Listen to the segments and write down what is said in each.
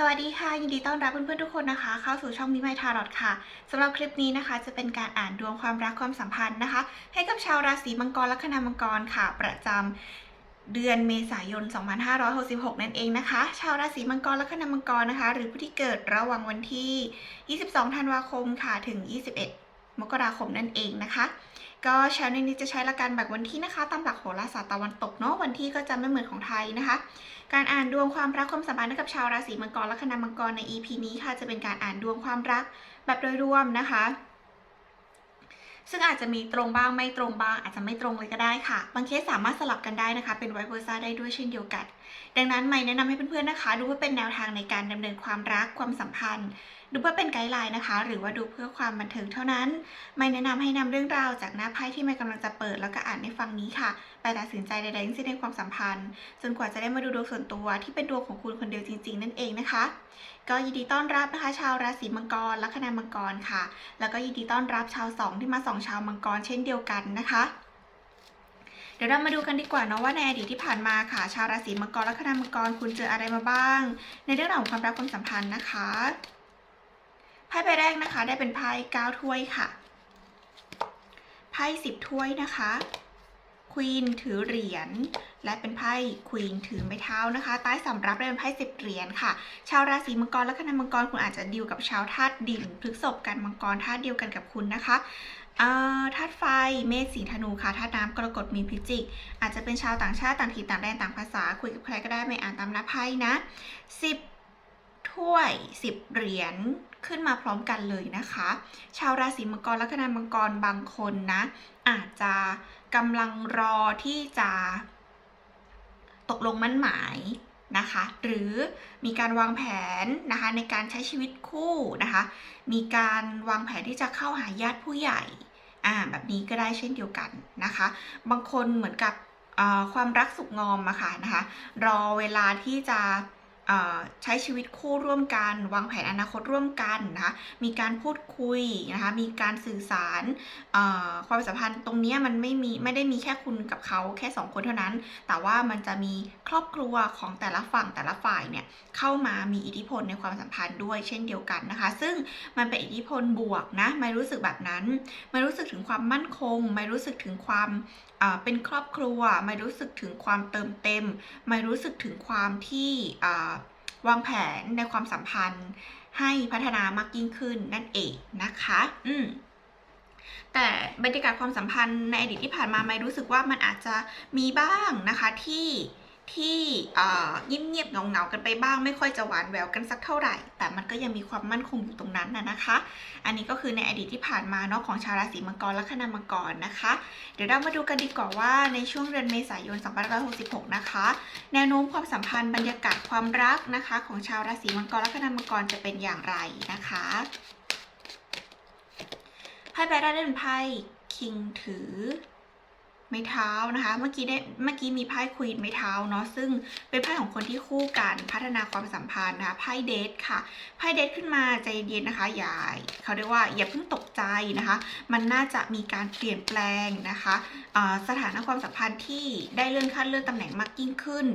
สวัสดีค่ะ ยินดีต้อนรับเพื่อนๆทุกคนนะคะ เข้าสู่ช่องมิไมทารอดค่ะสำหรับคลิปนี้นะคะ จะเป็นการอ่านดวงความรักความสัมพันธ์นะคะ ให้กับชาวราศีมังกรและคณามังกรค่ะ ประจำเดือนเมษายน 2566 นั่นเองนะคะ ชาวราศีมังกรและคณามังกรนะคะ หรือผู้ที่เกิดระหว่างวันที่ 22 ธันวาคมค่ะถึง 21 มกราคมนั่นเองนะคะ ก็ชาวนี้จะใช้ละกันแบบวันที่นะคะ ตามหลักโหราศาสตร์ตะวันตกเนาะวันที่ก็จะไม่เหมือนของไทยนะคะ การอ่านดวงความรักความสัมพันธ์กับชาวราศีมังกรและคณะมังกรใน EP นี้ค่ะจะเป็นการอ่านดวงความรักแบบโดยรวมนะคะซึ่งอาจจะมีตรงบ้างไม่ตรงบ้าง อาจจะไม่ตรงเลยก็ได้ค่ะ บางเคสสามารถสลับกันได้นะคะ เป็นไวเวอร์ซ่าได้ด้วยเช่นเดียวกัน ดังนั้นไม่แนะนำให้เพื่อนๆนะคะ ดูเพื่อเป็นแนวทางในการดำเนินความรักความสัมพันธ์ ดูเพื่อเป็นไกด์ไลน์นะคะ หรือว่าดูเพื่อความบันเทิงเท่านั้น ไม่แนะนำให้นำเรื่องราวจากหน้าไพ่ที่ไม่กำลังจะเปิดแล้วก็อ่านในฟังนี้ค่ะ ไปตัดสินใจใดๆทั้งสิ้นในความสัมพันธ์ จนกว่าจะได้มาดูดวงส่วนตัวที่เป็นดวงของคุณคนเดียวจริง ๆ นั่นเองนะคะ ก็ยินดีต้อนรับนะคะ ชาวราศีมังกรละคณะมังกรค่ะ แล้วก็ยินดีต้อนรับชาวสองที่มาสองชาวมังกรเช่นเดียวกันนะคะเดี๋ยวเรามาดูกันดีกว่าเนาะว่าในอดีตที่ผ่านมาค่ะ ชาวราศีมังกรและคณะมังกรคุณเจออะไรมาบ้าง ในเรื่องราวของความรักความสัมพันธ์นะคะ ไพ่ใบแรกนะคะได้เป็นไพ่เก้าถ้วยค่ะ ไพ่สิบถ้วยนะคะ ควีนถือเหรียญและเป็นไพ่ควีนถือไม้เท้านะคะ ใต้สำรับได้เป็นไพ่สิบเหรียญค่ะ ชาวราศีมังกรและคณะมังกรคุณอาจจะดีลกับชาวธาตุดินพฤษภกันมังกรธาตุเดียวกันกับคุณนะคะธาตุไฟ เมษสิงธนูค่ะธาตุน้ำกรกฎมีพิจิก อาจจะเป็นชาวต่างชาติต่างถิ่นต่างแดนต่างภาษา คุยกับใครก็ได้ไม่อ่านตามหน้าไพ่นะสิบถ้วยสิบเหรียญ ขึ้นมาพร้อมกันเลยนะคะ ชาวราศีมังกรและคณะมังกรบางคนนะ อาจจะกำลังรอที่จะตกลงมั่นหมายนะคะ หรือมีการวางแผนนะคะในการใช้ชีวิตคู่นะคะ มีการวางแผนที่จะเข้าหาญาติผู้ใหญ่อ่าแบบนี้ก็ได้เช่นเดียวกันนะคะ บางคนเหมือนกับความรักสุขงอมอะค่ะนะคะ รอเวลาที่จะ ใช้ชีวิตคู่ร่วมกัน วางแผนอนาคตร่วมกันนะคะมีการพูดคุยนะคะมีการสื่อสารความสัมพันธ์ตรงนี้มันไม่มีไม่ได้มีแค่คุณกับเขาแค่สองคนเท่านั้น แต่ว่ามันจะมีครอบครัวของแต่ละฝั่งแต่ละฝ่ายเนี่ยเข้ามามีอิทธิพลในความสัมพันธ์ด้วยเช่นเดียวกันนะคะ ซึ่งมันเป็นอิทธิพลบวกนะไม่รู้สึกแบบนั้น ไม่รู้สึกถึงความมั่นคง ไม่รู้สึกถึงความเป็นครอบครัว ไม่รู้สึกถึงความเติมเต็ม ไม่รู้สึกถึงความที่ วางแผนในความสัมพันธ์ ให้พัฒนามากยิ่งขึ้นนั่นเองนะคะ อืมแต่บรรยากาศความสัมพันธ์ในอดีตที่ผ่านมาไม่รู้สึกว่ามันอาจจะมีบ้างนะคะที่ ที่เงียบเงียบๆเงาเงาๆกันไปบ้าง ไม่ค่อยจะหวานแววกันสักเท่าไหร่ แต่มันก็ยังมีความมั่นคงอยู่ตรงนั้นนะนะคะ อันนี้ก็คือในอดีตที่ผ่านมาเนาะของชาวราศีมังกรและคณะมังกรนะคะ เดี๋ยวเรามาดูกันดีกว่าว่าในช่วงเดือนเมษายน 2566 นะคะ แนวโน้มความสัมพันธ์บรรยากาศความรักนะคะ ของชาวราศีมังกรและคณะมังกรจะเป็นอย่างไรนะคะไพ่ใบแรกได้เป็นไพ่คิงถือ ไม้เท้านะคะ เมื่อกี้ได้เมื่อกี้มีไพ่ควีนไม้เท้าเนาะซึ่งเป็นไพ่ของคนที่คู่กันพัฒนาความสัมพันธ์นะคะไพ่เดทค่ะไพ่เดทขึ้นมาใจเย็นๆนะคะอย่าเขาเรียกว่าอย่าเพิ่งตกใจนะคะ มันน่าจะมีการเปลี่ยนแปลงนะคะสถานะความสัมพันธ์ที่ได้เลื่อนขั้นเลื่อนตำแหน่งมากยิ่งขึ้น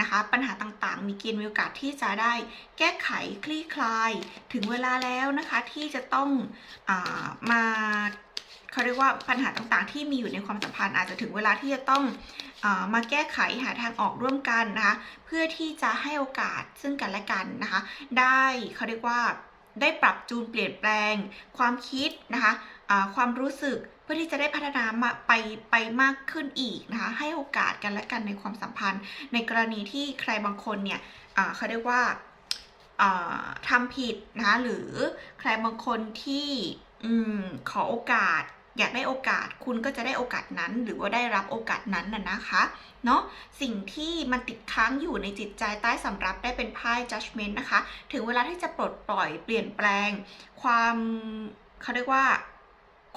นะคะ ปัญหาต่างๆ มีเกณฑ์มีโอกาสที่จะได้แก้ไขคลี่คลาย ถึงเวลาแล้วนะคะที่จะต้องอมา เขาเรียกว่าปัญหาต่างๆ ที่มีอยู่ในความสัมพันธ์อาจจะถึงเวลาที่จะต้องอมาแก้ไขหาทางออกร่วมกันนะคะเพื่อที่จะให้โอกาสซึ่งกันและกันนะคะ ได้เขาเรียกว่าได้ปรับจูนเปลี่ยนแปลง ความคิดนะคะอ่าความรู้สึกเพื่อที่จะได้พัฒนามาไปไปมากขึ้นอีกนะคะให้โอกาสกันและกันในความสัมพันธ์ ในกรณีที่ใครบางคนเนี่ยเขาเรียกว่าทำผิดนะคะหรือใครบางคนที่อขอโอกาส อยากได้โอกาสคุณก็จะได้โอกาสนั้น หรือว่าได้รับโอกาสนั้นน่ะนะคะเนาะสิ่งที่มันติดค้างอยู่ในจิตใจใต้สำรับได้เป็นไพ่ judgment นะคะ ถึงเวลาที่จะปลดปล่อยเปลี่ยนแปลง ความเขาเรียกว่า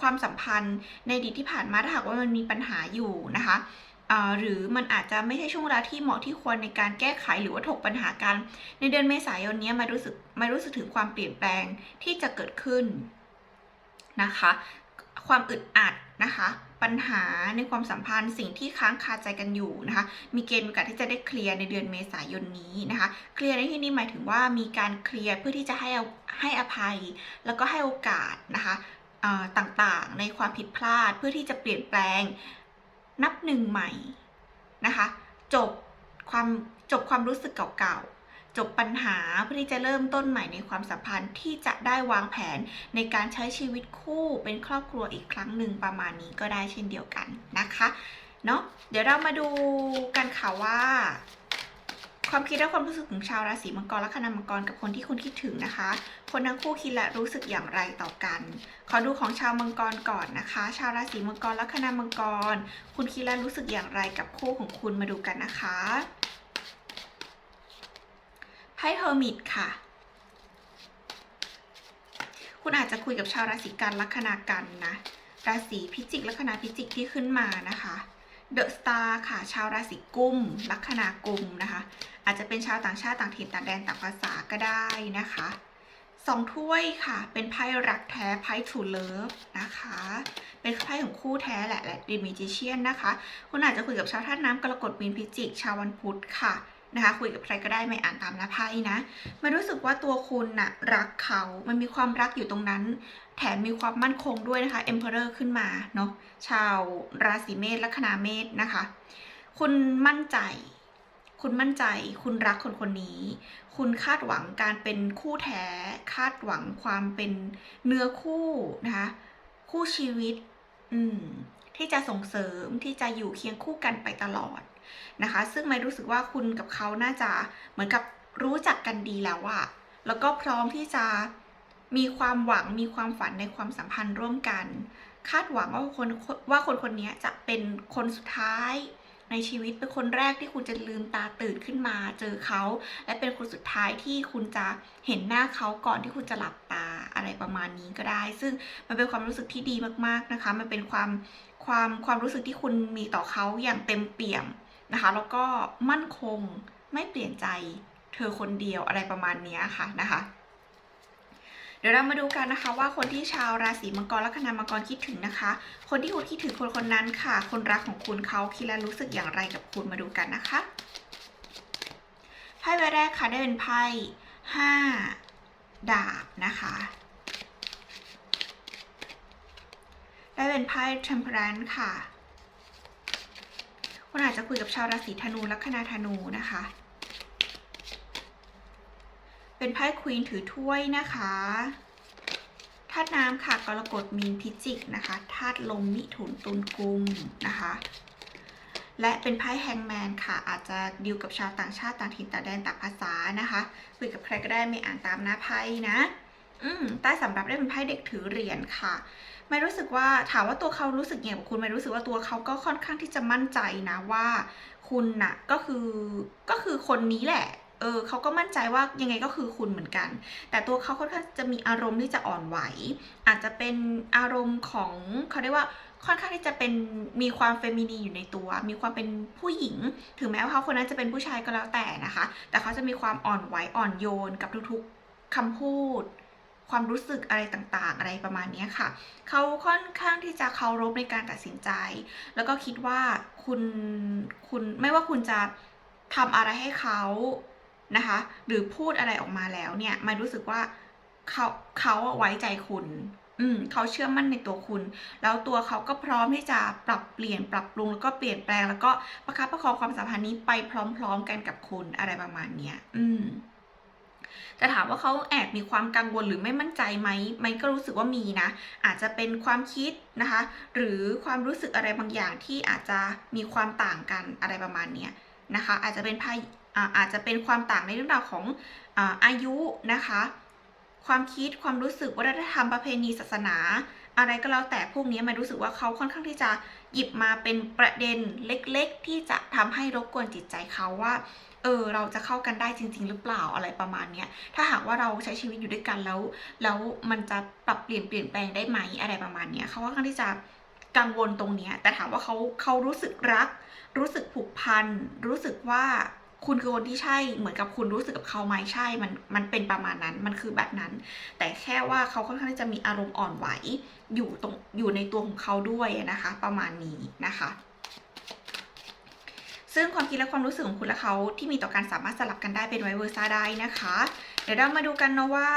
ความสัมพันธ์ในดีที่ผ่านมาถ้าหากว่ามันมีปัญหาอยู่นะคะหรือมันอาจจะไม่ใช่ช่วงเวลาที่เหมาะที่ควรในการแก้ไขหรือว่าถกปัญหากัน ในเดือนเมษายนนี้มารู้สึกมารู้สึกถึงความเปลี่ยนแปลงที่จะเกิดขึ้นนะคะ ความอึดอัดนะคะ ปัญหาในความสัมพันธ์สิ่งที่ค้างคาใจกันอยู่นะคะ มีเกณฑ์โอกาสที่จะได้เคลียร์ในเดือนเมษายนนี้นะคะ เคลียร์ในที่นี้หมายถึงว่ามีการเคลียร์เพื่อที่จะให้เอาให้อภัย แล้วก็ให้โอกาสนะคะต่างๆ ในความผิดพลาดเพื่อที่จะเปลี่ยนแปลงนับหนึ่งใหม่นะคะ จบความจบความรู้สึกเก่าๆ จบปัญหาเพื่อที่จะเริ่มต้นใหม่ในความสัมพันธ์ที่จะได้วางแผนในการใช้ชีวิตคู่เป็นครอบครัวอีกครั้งหนึ่งประมาณนี้ก็ได้เช่นเดียวกันนะคะเนาะเดี๋ยวเรามาดูกันค่ะว่าความคิดและความรู้สึกของชาวราศีมังกรและคณะมังกรกับคนที่คุณคิดถึงนะคะ คนทั้งคู่คิดและรู้สึกอย่างไรต่อกัน ขอดูของชาวมังกรก่อนนะคะ ชาวราศีมังกรและคณะมังกร คุณคิดและรู้สึกอย่างไรกับคู่ของคุณมาดูกันนะคะ พ่เฮอร์มิตค่ะ คุณอาจจะคุยกับชาวราศีกันลัคนากันนะ ราศีพิจิกลัคนาพิจิกที่ขึ้นมานะคะเดอะสตาร์ค่ะ ชาวราศีกุมลัคนากุมนะคะ อาจจะเป็นชาวต่างชาติต่างถิ่นต่างแดนต่างภาษาก็ได้นะคะสองถ้วยค่ะ เป็นไพ่รักแท้ไพ่ True Love นะคะ เป็นไพ่ของคู่แท้แหละและดิมิจิเชียนนะคะ คุณอาจจะคุยกับชาวธาตุน้ำกรกฎมีนพิจิก ชาววันพุธค่ะ นะคะ คุยกับใครก็ได้ไม่อ่านตามหน้าไพ่นะมันรู้สึกว่าตัวคุณน่ะรักเขา มันมีความรักอยู่ตรงนั้น แถมมีความมั่นคงด้วยนะคะ Emperor ขึ้นมาเนาะชาวราศีเมษลัคนาเมษนะคะ คุณมั่นใจ คุณมั่นใจ คุณรักคนคนนี้ คุณคาดหวังการเป็นคู่แท้ คาดหวังความเป็นเนื้อคู่นะคะ คู่ชีวิต อืมที่จะส่งเสริมที่จะอยู่เคียงคู่กันไปตลอด นะคะ ซึ่งไม่รู้สึกว่าคุณกับเขาน่าจะเหมือนกับรู้จักกันดีแล้วอะแล้วก็พร้อมที่จะมีความหวังมีความฝันในความสัมพันธ์ร่วมกัน คาดหวังว่าคนว่าคนคนนี้จะเป็นคนสุดท้ายในชีวิตเป็นคนแรกที่คุณจะลืมตาตื่นขึ้นมาเจอเขา และเป็นคนสุดท้ายที่คุณจะเห็นหน้าเขาก่อนที่คุณจะหลับตาอะไรประมาณนี้ก็ได้ ซึ่งมันเป็นความรู้สึกที่ดีมากๆนะคะ มันเป็นความความความรู้สึกที่คุณมีต่อเขาอย่างเต็มเปี่ยม นะคะ แล้วก็มั่นคงไม่เปลี่ยนใจเธอคนเดียวอะไรประมาณนี้ค่ะนะคะ เดี๋ยวเรามาดูกันนะคะว่าคนที่ชาวราศีมังกรและคณะมังกรคิดถึงนะคะ คนที่คุณคิดถึงคนคนนั้นค่ะ คนรักของคุณเขาคิดและรู้สึกอย่างไรกับคุณมาดูกันนะคะไพ่ใบแรกค่ะได้เป็นไพ่ห้าดาบนะคะได้เป็นไพ่ temperance ค่ะ คุณอาจจะคุยกับชาวราศีธนูลัคนาธนูนะคะ เป็นไพ่ควีนถือถ้วยนะคะธาตุน้ำค่ะกรกฎมีนพิจิกนะคะธาตุลมมิถุนตุลกุมนะคะ และเป็นไพ่แฮงแมนค่ะ อาจจะดิวกับชาวต่างชาติต่างถิ่นต่างแดนต่างภาษานะคะคุยกับใครก็ได้ไม่อ่านตามหน้าไพ่นะ อืมใต้สำรับได้เป็นไพ่เด็กถือเหรียญค่ะ ไม่รู้สึกว่าถามว่าตัวเขารู้สึกยังไงกับคุณไม่รู้สึกว่าตัวเขาก็ค่อนข้างที่จะมั่นใจนะว่าคุณน่ะก็คือก็คือคนนี้แหละเออเขาก็มั่นใจว่ายังไงก็คือคุณเหมือนกัน แต่ตัวเขาค่อนข้างจะมีอารมณ์ที่จะอ่อนไหว อาจจะเป็นอารมณ์ของเขาเรียกว่าค่อนข้างที่จะเป็นมีความเฟมินีอยู่ในตัว มีความเป็นผู้หญิง ถึงแม้ว่าเขาคนนั้นจะเป็นผู้ชายก็แล้วแต่นะคะ แต่เขาจะมีความอ่อนไหวอ่อนโยนกับทุกๆคำพูด ความรู้สึกอะไรต่างๆ อะไรประมาณนี้ค่ะ เขาค่อนข้างที่จะเคารพในการตัดสินใจ แล้วก็คิดว่าคุณคุณไม่ว่าคุณจะทำอะไรให้เขานะคะ หรือพูดอะไรออกมาแล้วเนี่ยมันรู้สึกว่าเขาเขาไว้ใจคุณ อืมเขาเชื่อมั่นในตัวคุณ แล้วตัวเขาก็พร้อมที่จะปรับเปลี่ยนปรับปรุงแล้วก็เปลี่ยนแปลง แล้วก็ประคับประคองความสัมพันธ์นี้ไปพร้อม ๆ กันกับคุณอะไรประมาณเนี้ย อืม แต่ถามว่าเขาแอบมีความกังวลหรือไม่มั่นใจไหมมันก็รู้สึกว่ามีนะ อาจจะเป็นความคิดนะคะ หรือความรู้สึกอะไรบางอย่างที่อาจจะมีความต่างกันอะไรประมาณนี้นะคะ อาจจะเป็นไพ่อ่าจจะเป็นความต่างในเรื่องราวของอายุนะคะ ความคิดความรู้สึกวัฒนธรรมประเพณีศาสนา อะไรก็แล้วแต่พวกนี้มันรู้สึกว่าเขาค่อนข้างที่จะหยิบมาเป็นประเด็นเล็กๆ ที่จะทำให้รบกวนจิตใจเขาว่า เออเราจะเข้ากันได้จริง ๆ หรือเปล่าอะไรประมาณเนี้ยถ้าหากว่าเราใช้ชีวิตอยู่ด้วยกันแล้ว แล้วมันจะปรับเปลี่ยนเปลี่ยนแปลงได้ไหมอะไรประมาณเนี้ยเขาค่อนข้างที่จะกังวลตรงเนี้ยแต่ถามว่าเขาเขารู้สึกรัก รู้สึกผูกพัน รู้สึกว่าคุณคือคนที่ใช่เหมือนกับคุณรู้สึกกับเขาไหมใช่ มันมันเป็นประมาณนั้นมันคือแบบนั้น แต่แค่ว่าเขาค่อนข้างที่จะมีอารมณ์อ่อนไหวอยู่ตรงอยู่ในตัวของเขาด้วยนะคะ ประมาณนี้นะคะ ซึ่งความคิดและความรู้สึกของคุณและเขาที่มีต่อกันสามารถสลับกันได้เป็นไวเวอร์ซ่าได้นะคะ เดี๋ยวเรามาดูกันนะว่า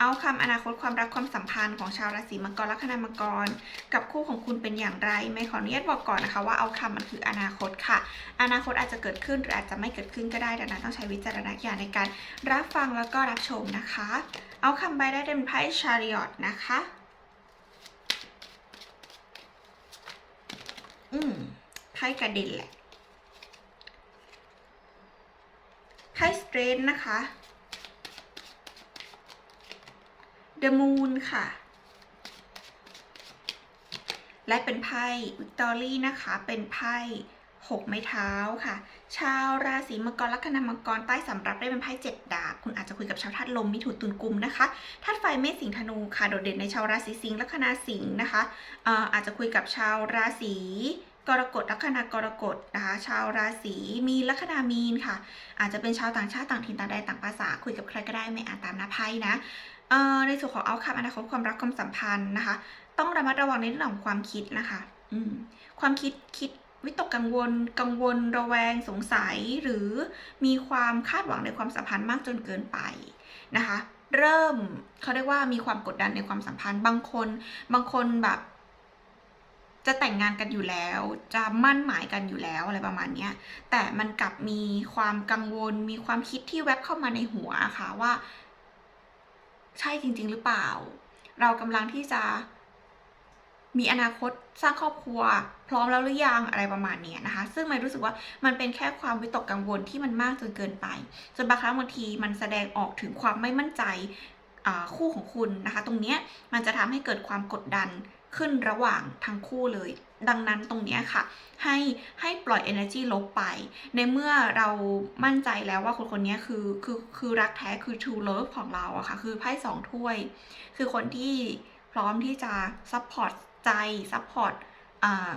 เอาคำอนาคตความรักความสัมพันธ์ของชาวราศีมังกรและคณามังกร กับคู่ของคุณเป็นอย่างไร ไม่ขออนุญาตบอกก่อนนะคะ ว่าเอาคำมันคืออนาคตค่ะ อนาคตอาจจะเกิดขึ้นหรืออาจจะไม่เกิดขึ้นก็ได้ดังนั้นต้องใช้วิจารณญาณในการรับฟังแล้วก็รับชมนะคะ เอาคำใบได้เป็นไพ่ชาริอตนะคะอืมไพ่กระเด็นแหละ ไพ่สเตรนนะคะ The Moon ค่ะ และเป็นไพ่วิกตอรี่นะคะ เป็นไพ่หกไม้เท้าค่ะ ชาวราศีมังกรลัคนามังกรใต้สำรับได้เป็นไพ่เจ็ดดาบคุณอาจจะคุยกับชาวธาตุลมมิถุนตุลกุมนะคะธาตุไฟเมษสิงห์ธนูค่ะโดดเด่นในชาวราศีสิงห์ลัคนาสิงห์นะคะเอ่ออาจจะคุยกับชาวราศี กรกฎลัคนากรกฎนะคะชาวราศีมีนลัคนามีนค่ะ อาจจะเป็นชาวต่างชาติต่างถิ่นต่างแดนต่างภาษา คุยกับใครก็ได้ไม่อ่านตามหน้าไพ่นะในส่วนของเอาคำอนาคตความรักความสัมพันธ์นะคะ ต้องระมัดระวังในเรื่องของความคิดนะคะอืมความคิดคิดวิตกกังวล กังวล ระแวง สงสัย หรือมีความคาดหวังในความสัมพันธ์มากจนเกินไปนะคะ เริ่มเขาเรียกว่ามีความกดดันในความสัมพันธ์ บางคน บางคนแบบ จะแต่งงานกันอยู่แล้ว จะมั่นหมายกันอยู่แล้วอะไรประมาณเนี้ยแต่มันกลับมีความกังวล มีความคิดที่แวบเข้ามาในหัวค่ะว่า ใช่จริง ๆ หรือเปล่า เรากำลังที่จะมีอนาคตสร้างครอบครัว พร้อมแล้วหรือยังอะไรประมาณนี้นะคะ ซึ่งไม่รู้สึกว่ามันเป็นแค่ความวิตกกังวลที่มันมากจนเกินไปจนบางครั้งบางทีมันแสดงออกถึงความไม่มั่นใจคู่ของคุณนะคะ ตรงนี้มันจะทำให้เกิดความกดดัน ขึ้นระหว่างทั้งคู่เลย ดังนั้นตรงนี้ค่ะ ให้ให้ปล่อย energy ลบไป ในเมื่อเรามั่นใจแล้วว่าคนคนนี้คือคือคือรักแท้คือ true love ของเราอะค่ะ คือไพ่สองถ้วย คือคนที่พร้อมที่จะ support ใจ support อ่า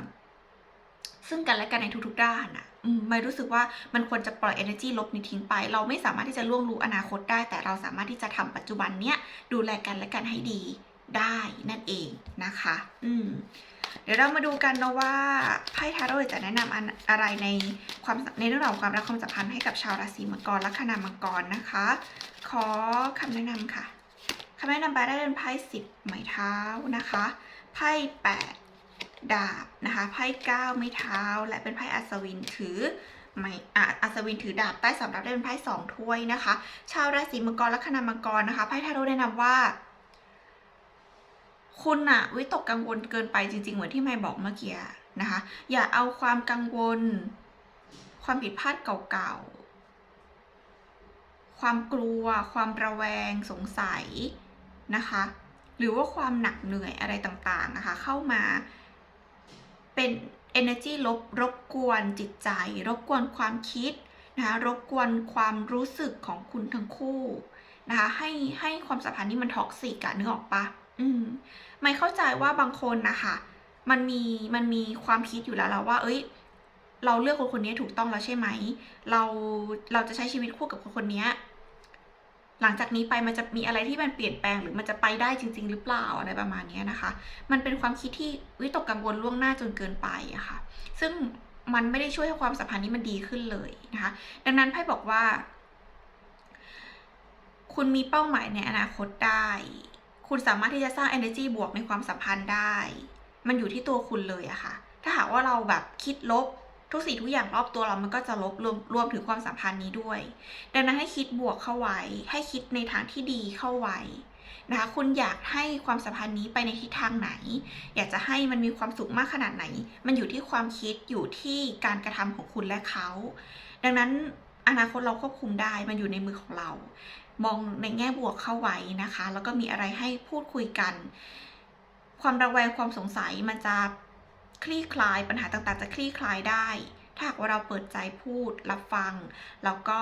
ซึ่งกันและกันในทุกๆด้านอะไม่รู้สึกว่ามันควรจะปล่อย energy ลบนี้ทิ้งไป เราไม่สามารถที่จะล่วงรู้อนาคตได้ แต่เราสามารถที่จะทำปัจจุบันเนี้ยดูแลกันและกันให้ดี ได้นั่นเองนะคะ อืมเดี๋ยวเรามาดูกันนะว่าไพ่ทาโร่จะแนะนำอันอะไรในความในเรื่องราวของความรักความสัมพันธ์ให้กับชาวราศีมังกรและคณามังกรนะคะ ขอคำแนะนำค่ะคำแนะนำไปได้เป็นไพ่สิบไม้เท้านะคะไพ่แปดดาบนะคะไพ่เก้าไม้เท้า และเป็นไพ่อัศวินถือไม้อัศวินถือดาบใต้สำรับได้เป็นไพ่สองถ้วยนะคะ ชาวราศีมังกรและคณามังกรนะคะไพ่ทาโร่แนะนำว่า คุณอะวิตกกังวลเกินไปจริง ๆ เหมือนที่ไม่บอกเมื่อกี้นะคะ อย่าเอาความกังวล ความผิดพลาดเก่าๆ ความกลัว ความระแวงสงสัยนะคะ หรือว่าความหนักเหนื่อยอะไรต่างๆนะคะ เข้ามาเป็น energy ลบรบกวนจิตใจ รบกวนความคิดนะคะรบกวนความรู้สึกของคุณทั้งคู่นะคะให้ให้ความสัมพันธ์นี้มันท็อกซิกอะนึกออกปะ อืมไม่เข้าใจว่าบางคนนะคะมันมีมันมีความคิดอยู่แล้วแล้วว่า เอ้ย เราเลือกคนคนนี้ถูกต้องแล้วใช่ไหม เราเราจะใช้ชีวิตคู่กับคนคนนี้หลังจากนี้ไปมันจะมีอะไรที่มันเปลี่ยนแปลงหรือมันจะไปได้จริง ๆ หรือเปล่าอะไรประมาณนี้นะคะ มันเป็นความคิดที่วิตกกังวลล่วงหน้าจนเกินไปอะค่ะ ซึ่งมันไม่ได้ช่วยให้ความสัมพันธ์นี้มันดีขึ้นเลยนะคะ ดังนั้นไพ่บอกว่า คุณมีเป้าหมายในอนาคตได้ คุณสามารถที่จะสร้าง energy บวกในความสัมพันธ์ได้ มันอยู่ที่ตัวคุณเลยอะค่ะ ถ้าหากว่าเราแบบคิดลบทุกสิ่งทุกอย่างรอบตัวเรามันก็จะลบรวมรวมถึงความสัมพันธ์นี้ด้วย ดังนั้นให้คิดบวกเข้าไว้ ให้คิดในทางที่ดีเข้าไว้นะคะ คุณอยากให้ความสัมพันธ์นี้ไปในทิศทางไหน อยากจะให้มันมีความสุขมากขนาดไหน มันอยู่ที่ความคิดอยู่ที่การกระทำของคุณและเขา ดังนั้นอนาคตเราควบคุมได้ มันอยู่ในมือของเรา มองในแง่บวกเข้าไว้นะคะ แล้วก็มีอะไรให้พูดคุยกัน ความระแวงความสงสัยมันจะคลี่คลายปัญหาต่างๆ จะคลี่คลายได้ ถ้าหากว่าเราเปิดใจพูดรับฟัง แล้วก็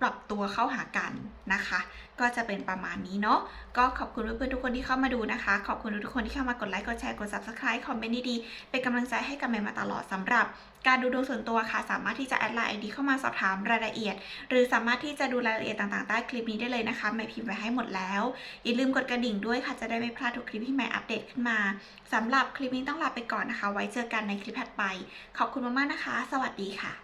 ปรับตัวเข้าหากันนะคะ ก็จะเป็นประมาณนี้เนาะก็ขอบคุณเพื่อนๆทุกคนที่เข้ามาดูนะคะ ขอบคุณทุกคนที่เข้ามากดไลค์กดแชร์กด subscribe คอมเมนต์ดีๆเป็นกำลังใจให้กับเมย์มาตลอดสำหรับ การดูดวงส่วนตัวค่ะ สามารถที่จะแอดไลน์ไอดีเข้ามาสอบถามรายละเอียด หรือสามารถที่จะดูรายละเอียดต่างๆใต้คลิปนี้ได้เลยนะคะเมย์พิมพ์ไว้ให้หมดแล้ว อย่าลืมกดกระดิ่งด้วยค่ะจะได้ไม่พลาดทุกคลิปที่เมย์อัปเดตขึ้นมาสำหรับคลิปนี้ต้องลาไปก่อนนะคะ ไว้เจอกันในคลิปถัดไป ขอบคุณมากๆนะคะ สวัสดีค่ะ